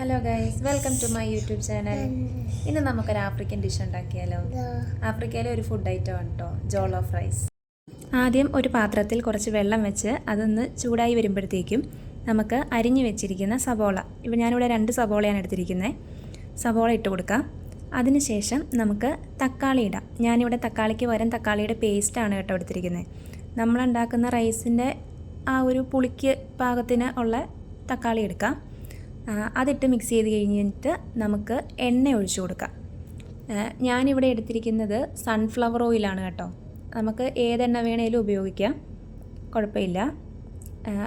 Hello guys welcome to my YouTube channel ഇന്ന് നമുക്കൊരു African dish ഉണ്ടാക്കിയാലോ? ആഫ്രിക്കയിലെ ഒരു ഫുഡ് ഐറ്റം ആണ് കേട്ടോ ജോൾ ഫ്രൈസ് റൈസ് ആദ്യം ഒരു പാത്രത്തിൽ കുറച്ച് വെള്ളം വെച്ച് അതൊന്ന് ചൂടായി വരുമ്പോഴത്തേക്കും നമുക്ക് അരിഞ്ഞു വെച്ചിരിക്കുന്ന സബോള ഇപ്പോൾ ഞാനിവിടെ രണ്ട് സബോളയാണ് എടുത്തിരിക്കുന്നത് സബോള ഇട്ട് കൊടുക്കാം. അതിനുശേഷം നമുക്ക് തക്കാളി ഇടാം. ഞാനിവിടെ തക്കാളിക്ക് പകരം തക്കാളിയുടെ പേസ്റ്റാണ് കേട്ടോ എടുത്തിരിക്കുന്നത് നമ്മളുണ്ടാക്കുന്ന റൈസിന്റെ ആ ഒരു പുളിക്ക് പാകത്തിന് ഉള്ള തക്കാളി എടുക്കാം. അതിട്ട് മിക്സ് ചെയ്ത് കഴിഞ്ഞിട്ട് നമുക്ക് എണ്ണ ഒഴിച്ചു കൊടുക്കാം. ഞാനിവിടെ എടുത്തിരിക്കുന്നത് സൺഫ്ലവർ ഓയിലാണ് കേട്ടോ. നമുക്ക് ഏതെണ്ണ വേണേലും ഉപയോഗിക്കാം. കുഴപ്പമില്ല.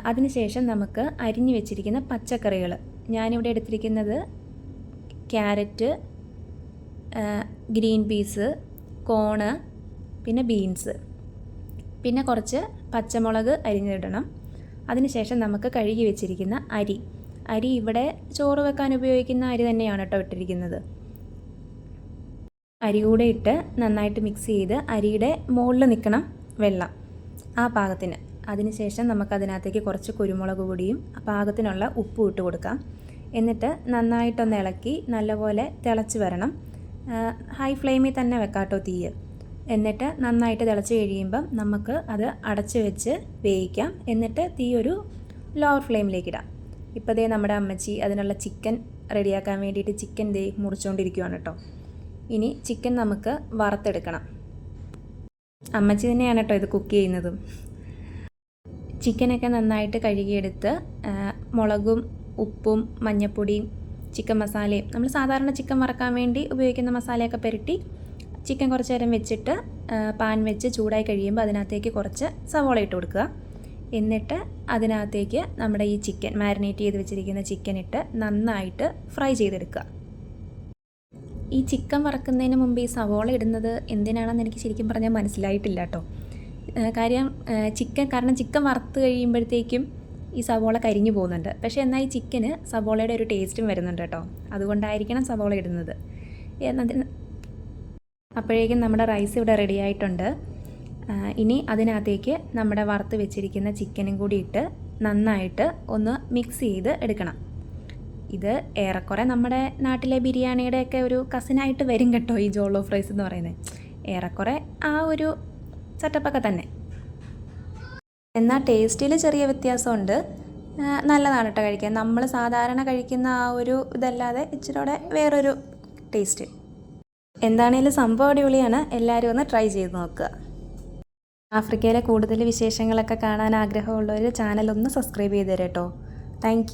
അതിനുശേഷം നമുക്ക് അരിഞ്ഞു വെച്ചിരിക്കുന്ന പച്ചക്കറികൾ ഞാനിവിടെ എടുത്തിരിക്കുന്നത് ക്യാരറ്റ് ഗ്രീൻ പീസ് കോണ് പിന്നെ ബീൻസ്. പിന്നെ കുറച്ച് പച്ചമുളക് അരിഞ്ഞിടണം. അതിനുശേഷം നമുക്ക് കഴുകി വെച്ചിരിക്കുന്ന അരി. അരി ഇവിടെ ചോറ് വെക്കാൻ ഉപയോഗിക്കുന്ന അരി തന്നെയാണ് കേട്ടോ ഇട്ടിരിക്കുന്നത്. അരി കൂടെ ഇട്ട് നന്നായിട്ട് മിക്സ് ചെയ്ത് അരിയുടെ മുകളിൽ നിൽക്കണം വെള്ളം ആ പാകത്തിന്. അതിനുശേഷം നമുക്കതിനകത്തേക്ക് കുറച്ച് കുരുമുളക് പൊടിയും പാകത്തിനുള്ള ഉപ്പും ഇട്ട് കൊടുക്കാം. എന്നിട്ട് നന്നായിട്ടൊന്ന് ഇളക്കി നല്ലപോലെ തിളച്ച് വരണം. ഹൈ ഫ്ലെയിമിൽ തന്നെ വെക്കാട്ടോ തീയ്. എന്നിട്ട് നന്നായിട്ട് തിളച്ച് കഴിയുമ്പം നമുക്ക് അത് അടച്ച് വെച്ച് വേവിക്കാം. എന്നിട്ട് തീ ഒരു ലോവർ ഫ്ലെയിമിലേക്ക് ഇടാം. ഇപ്പോൾ ദേ നമ്മുടെ അമ്മച്ചി അതിനുള്ള ചിക്കൻ റെഡിയാക്കാൻ വേണ്ടിയിട്ട് ചിക്കൻ ദേ മുറിച്ചുകൊണ്ടിരിക്കുകയാണ് കേട്ടോ. ഇനി ചിക്കൻ നമുക്ക് വറുത്തെടുക്കണം. അമ്മച്ചി തന്നെയാണ് കേട്ടോ ഇത് കുക്ക് ചെയ്യുന്നതും. ചിക്കനൊക്കെ നന്നായിട്ട് കഴുകിയെടുത്ത് മുളകും ഉപ്പും മഞ്ഞപ്പൊടിയും ചിക്കൻ മസാലയും നമ്മൾ സാധാരണ ചിക്കൻ വറക്കാൻ വേണ്ടി ഉപയോഗിക്കുന്ന മസാലയൊക്കെ പുരട്ടി ചിക്കൻ കുറച്ച് നേരം വെച്ചിട്ട് പാൻ വെച്ച് ചൂടായി കഴിയുമ്പോൾ അതിനകത്തേക്ക് കുറച്ച് സവോള ഇട്ട് കൊടുക്കുക. എന്നിട്ട് അതിനകത്തേക്ക് നമ്മുടെ ഈ ചിക്കൻ മാരിനേറ്റ് ചെയ്ത് വെച്ചിരിക്കുന്ന ചിക്കൻ ഇട്ട് നന്നായിട്ട് ഫ്രൈ ചെയ്തെടുക്കുക. ഈ ചിക്കൻ വറക്കുന്നതിന് മുമ്പ് ഈ സവോള ഇടുന്നത് എന്തിനാണെന്ന് എനിക്ക് ശരിക്കും പറഞ്ഞാൽ മനസ്സിലായിട്ടില്ല കേട്ടോ. കാര്യം ചിക്കൻ കാരണം ചിക്കൻ വറുത്ത് കഴിയുമ്പോഴത്തേക്കും ഈ സവോള കരിഞ്ഞു പോകുന്നുണ്ട്. പക്ഷേ എന്നാൽ ഈ ചിക്കന് സവോളയുടെ ഒരു ടേസ്റ്റും വരുന്നുണ്ട് കേട്ടോ. അതുകൊണ്ടായിരിക്കണം സവോള ഇടുന്നത്. എന്നതിന് അപ്പോഴേക്കും നമ്മുടെ റൈസ് ഇവിടെ റെഡി ആയിട്ടുണ്ട്. ഇനി അതിനകത്തേക്ക് നമ്മുടെ വറുത്ത് വെച്ചിരിക്കുന്ന ചിക്കനും കൂടി ഇട്ട് നന്നായിട്ട് ഒന്ന് മിക്സ് ചെയ്ത് എടുക്കണം. ഇത് ഏറെക്കുറെ നമ്മുടെ നാട്ടിലെ ബിരിയാണിയുടെയൊക്കെ ഒരു കസിനായിട്ട് വരും കേട്ടോ ഈ ജോളോ ഫ്രൈസ് എന്ന് പറയുന്നത്. ഏറെക്കുറെ ആ ഒരു സെറ്റപ്പൊക്കെ തന്നെ. എന്നാൽ ടേസ്റ്റിൽ ചെറിയ വ്യത്യാസമുണ്ട്. നല്ലതാണ് കേട്ടോ കഴിക്കാൻ. നമ്മൾ സാധാരണ കഴിക്കുന്ന ആ ഒരു ഇതല്ലാതെ ഇച്ചിരൂടെ വേറൊരു ടേസ്റ്റ് എന്താണേലും സംഭവം അടിപൊളിയാണ്. എല്ലാവരും ഒന്ന് ട്രൈ ചെയ്ത് നോക്കുക. ആഫ്രിക്കയിലെ കൂടുതൽ വിശേഷങ്ങളൊക്കെ കാണാൻ ആഗ്രഹമുള്ളവർ ചാനൽ ഒന്ന് സബ്സ്ക്രൈബ് ചെയ്ത് തരാം കേട്ടോ താങ്ക്